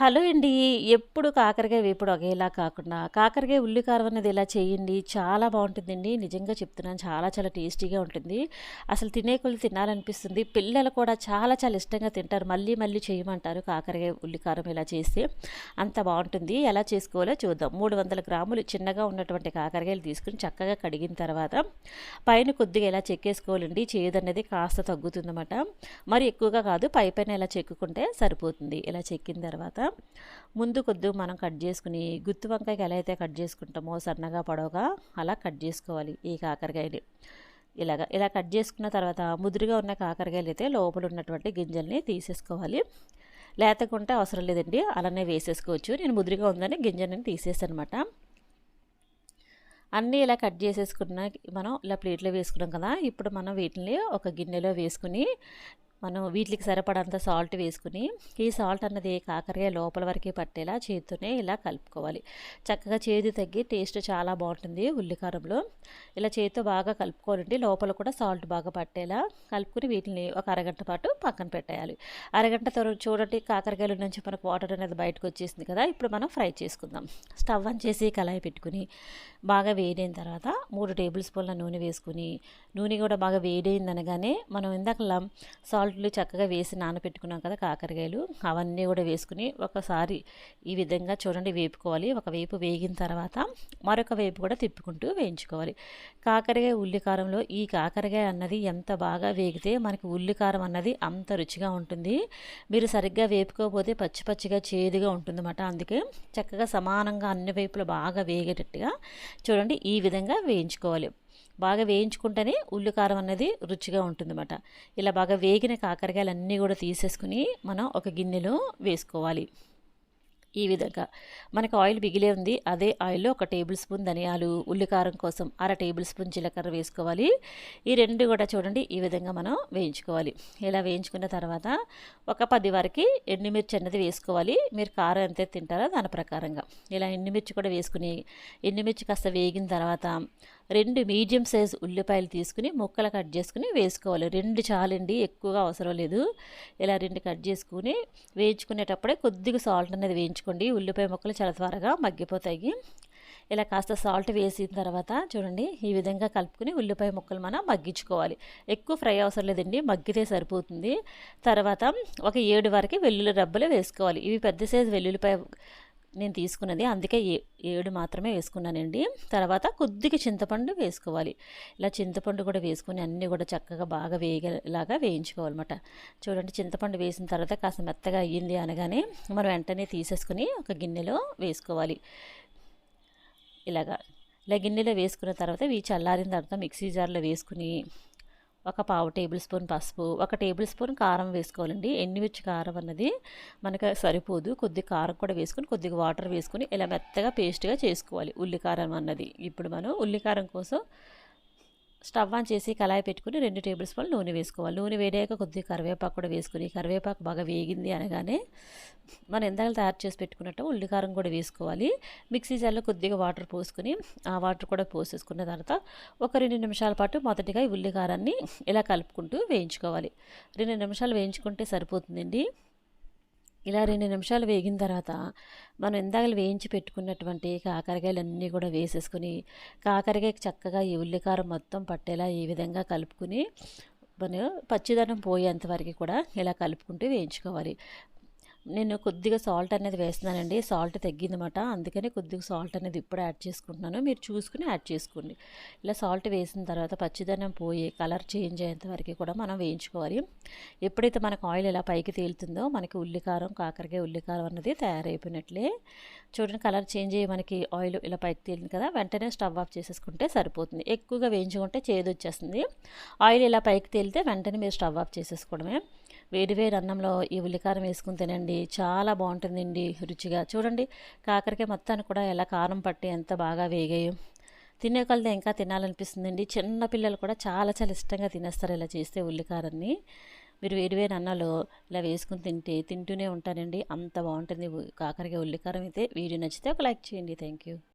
Hello అండి. ఎప్పుడు కాకరకాయ వేపుడు ఒకేలా కాకుండా కాకరకాయ ఉల్లి కారం అనేది ఇలా చేయండి. చాలా బాగుంటుందండి. నిజంగా చెప్తున్నాను. చాలా చాలా టేస్టీగా ఉంటుంది. అసలు తినే కొలు తినాలనిపిస్తుంది. పిల్లలు కూడా చాలా చాలా ఇష్టంగా తింటారు. మళ్ళీ మళ్ళీ చేయమంటారు కాకరకాయ ఉల్లి కారం ఇలా చేస్తే. అంత బాగుంటుంది. ఎలా చేసుకోవాలో చూద్దాం. మూడు వందల గ్రాములు చిన్నగా ఉన్నటువంటి కాకరకాయలు తీసుకుని చక్కగా కడిగిన తర్వాత పైన కొద్దిగా ఇలా చెక్కేసుకోవాలండి. చేదనేది కాస్త తగ్గుతుందన్నమాట. మరి ఎక్కువగా కాదు. పై పైన ఇలా చెక్కుకుంటే సరిపోతుంది. ఇలా చెక్కిన తర్వాత ముందు కొద్దిగా మనం కట్ చేసుకుని గుత్తి వంకాయకి ఎలా అయితే కట్ చేసుకుంటామో సన్నగా పడవగా అలా కట్ చేసుకోవాలి ఈ కాకరకాయని. ఇలాగ ఇలా కట్ చేసుకున్న తర్వాత ముదురుగా ఉన్న కాకరకాయలు అయితే లోపల ఉన్నటువంటి గింజల్ని తీసేసుకోవాలి. లేతకుంటే అవసరం లేదండి అలానే వేసేసుకోవచ్చు. నేను ముదురుగా ఉందని గింజల్ని తీసేసాను అనమాట అన్నీ ఇలా కట్ చేసేసుకున్న మనం ఇలా ప్లేట్లో వేసుకున్నాం కదా ఇప్పుడు మనం వీటిని ఒక గిన్నెలో వేసుకుని మనం వీటికి సరిపడంత సాల్ట్ వేసుకుని ఈ సాల్ట్ అన్నది కాకరకాయ లోపల వరకే పట్టేలా చేతితోనే ఇలా కలుపుకోవాలి. చక్కగా చేదు తగ్గి టేస్ట్ చాలా బాగుంటుంది ఉల్లికారంలో. ఇలా చేతితో బాగా కలుపుకోవాలండి లోపల కూడా సాల్ట్ బాగా పట్టేలా కలుపుకుని వీటిని ఒక అరగంట పాటు పక్కన పెట్టేయాలి. అరగంట తర్వాత చూడండి కాకరకాయల నుంచి మనకు వాటర్ అనేది బయటకు వచ్చేసింది కదా ఇప్పుడు మనం ఫ్రై చేసుకుందాం. స్టవ్ ఆన్ చేసి కళాయి పెట్టుకుని బాగా వేడైన తర్వాత మూడు టేబుల్ స్పూన్ల నూనె వేసుకుని నూనె కూడా బాగా వేడైంది అనగానే మనం ఇందాక సాల్ట్ సాల్ట్లు చక్కగా వేసి నానబెట్టుకున్నాం కదా కాకరకాయలు అవన్నీ కూడా వేసుకుని ఒకసారి ఈ విధంగా చూడండి వేపుకోవాలి. ఒక వైపు వేగిన తర్వాత మరొక వైపు కూడా తిప్పుకుంటూ వేయించుకోవాలి. కాకరకాయ ఉల్లికారంలో ఈ కాకరకాయ అన్నది ఎంత బాగా వేగితే మనకి ఉల్లికారం అన్నది అంత రుచిగా ఉంటుంది. మీరు సరిగ్గా వేపుకోకపోతే పచ్చి పచ్చిగా చేదుగా ఉంటుందన్నమాట. అందుకే చక్కగా సమానంగా అన్ని వైపులు బాగా వేగేటట్టుగా చూడండి ఈ విధంగా వేయించుకోవాలి. బాగా వేయించుకుంటేనే ఉల్లికారం అనేది రుచిగా ఉంటుందన్నమాట. ఇలా బాగా వేగిన కాకరకాయలు అన్నీ కూడా తీసేసుకుని మనం ఒక గిన్నెలో వేసుకోవాలి. ఈ విధంగా మనకు ఆయిల్ మిగిలే ఉంది. అదే ఆయిల్లో ఒక టేబుల్ స్పూన్ ధనియాలు ఉల్లికారం కోసం అర టేబుల్ స్పూన్ జీలకర్ర వేసుకోవాలి. ఈ రెండు కూడా చూడండి ఈ విధంగా మనం వేయించుకోవాలి. ఇలా వేయించుకున్న తర్వాత ఒక పది వరకు ఎండుమిర్చి అన్నది వేసుకోవాలి. మీరు కారం ఎంత తింటారో దాని ప్రకారంగా. ఇలా ఎండుమిర్చి కూడా వేసుకుని ఎండుమిర్చి కాస్త వేగిన తర్వాత రెండు మీడియం సైజ్ ఉల్లిపాయలు తీసుకుని ముక్కలు కట్ చేసుకుని వేసుకోవాలి. రెండు చాలండి ఎక్కువగా అవసరం లేదు. ఇలా రెండు కట్ చేసుకుని వేయించుకునేటప్పుడే కొద్దిగా సాల్ట్ అనేది వేయించుకోండి. ఉల్లిపాయ ముక్కలు చాలా త్వరగా మగ్గిపోతాయి. ఇలా కాస్త సాల్ట్ వేసిన తర్వాత చూడండి ఈ విధంగా కలుపుకుని ఉల్లిపాయ ముక్కలు మనం మగ్గించుకోవాలి. ఎక్కువ ఫ్రై అవసరం లేదండి మగ్గితే సరిపోతుంది. తర్వాత ఒక ఏడు వరకు వెల్లుల్లి రబ్బలు వేసుకోవాలి. ఇవి పెద్ద సైజు వెల్లుల్లిపాయ నేను తీసుకున్నది. అందుకే ఏ ఏడు మాత్రమే వేసుకున్నానండి. తర్వాత కొద్దిగా చింతపండు వేసుకోవాలి. ఇలా చింతపండు కూడా వేసుకొని అన్నీ కూడా చక్కగా బాగా వేగేలాగా వేయించుకోవాలన్నమాట. చూడండి చింతపండు వేసిన తర్వాత కాస్త మెత్తగా అయ్యింది అనగానే మనం వెంటనే తీసేసుకుని ఒక గిన్నెలో వేసుకోవాలి. ఇలాగా. ఇలా గిన్నెలో వేసుకున్న తర్వాత ఇవి చల్లారిన తర్వాత మిక్సీ జార్లో వేసుకుని ఒక పావు టేబుల్ స్పూన్ పసుపు ఒక టేబుల్ స్పూన్ కారం వేసుకోవాలండి. ఎండుమిర్చి కారం అన్నది మనకు సరిపోదు. కొద్ది కారం కూడా వేసుకొని కొద్దిగా వాటర్ వేసుకొని ఇలా మెత్తగా పేస్ట్గా చేసుకోవాలి. ఉల్లికారం అన్నది. ఇప్పుడు మనం ఉల్లికారం కోసం స్టవ్ ఆన్ చేసి కళాయి పెట్టుకుని రెండు టేబుల్ స్పూన్లు నూనె వేసుకోవాలి. నూనె వేడాక కొద్దిగా కరివేపాకు కూడా వేసుకుని కరివేపాకు బాగా వేగింది అనగానే మనం ఎందాక తయారు చేసి పెట్టుకున్నట్టు ఉల్లికారం కూడా వేసుకోవాలి. మిక్సీ జార్లో కొద్దిగా వాటర్ పోసుకుని ఆ వాటర్ కూడా పోసేసుకున్న తర్వాత ఒక రెండు నిమిషాల పాటు మొదటిగా ఈ ఉల్లికారాన్ని ఇలా కలుపుకుంటూ వేయించుకోవాలి. రెండు నిమిషాలు వేయించుకుంటే సరిపోతుందండి. ఇలా రెండు నిమిషాలు వేగిన తర్వాత మనం ఇందాక వేయించి పెట్టుకున్నటువంటి కాకరకాయలు అన్నీ కూడా వేసేసుకుని కాకరకాయకి చక్కగా ఈ ఉల్లికారం మొత్తం పట్టేలా ఈ విధంగా కలుపుకుని మనం పచ్చిదనం పోయేంత వరకు కూడా ఇలా కలుపుకుంటూ వేయించుకోవాలి. నేను కొద్దిగా సాల్ట్ అనేది వేస్తున్నానండి. సాల్ట్ తగ్గిందన్నమాట. అందుకని కొద్దిగా సాల్ట్ అనేది ఇప్పుడు యాడ్ చేసుకుంటున్నాను. మీరు చూసుకుని యాడ్ చేసుకోండి. ఇలా సాల్ట్ వేసిన తర్వాత పచ్చిదనం పోయి కలర్ చేంజ్ అయ్యేంత వరకు కూడా మనం వేయించుకోవాలి. ఎప్పుడైతే మనకు ఆయిల్ ఇలా పైకి తేలుతుందో మనకి ఉల్లికారం కాకరకాయ ఉల్లికారం అన్నది తయారైపోయినట్లే. చూడండి కలర్ చేంజ్ అయ్యి మనకి ఆయిల్ ఇలా పైకి తేలింది కదా వెంటనే స్టవ్ ఆఫ్ చేసేసుకుంటే సరిపోతుంది. ఎక్కువగా వేయించుకుంటే చేదు వచ్చేస్తుంది ఆయిల్ ఇలా పైకి తేలితే వెంటనే మీరు స్టవ్ ఆఫ్ చేసేసుకోవడమే. వేడివేడి అన్నంలో ఈ ఉల్లికారం వేసుకుని తినండి. చాలా బాగుంటుందండి రుచిగా. చూడండి కాకరకాయ మొత్తాన్ని కూడా ఎలా కారం పట్టి ఎంత బాగా వేగాయో. తినే కలితే ఇంకా తినాలనిపిస్తుందండి. చిన్న పిల్లలు కూడా చాలా చాలా ఇష్టంగా తినేస్తారు ఇలా చేస్తే ఉల్లికారాన్ని. మీరు వేడివేడి అన్నాలో ఇలా వేసుకుని తింటే తింటూనే ఉంటానండి అంత బాగుంటుంది కాకరకాయ ఉల్లికారం అయితే. వీడియో నచ్చితే ఒక లైక్ చేయండి. Thank you.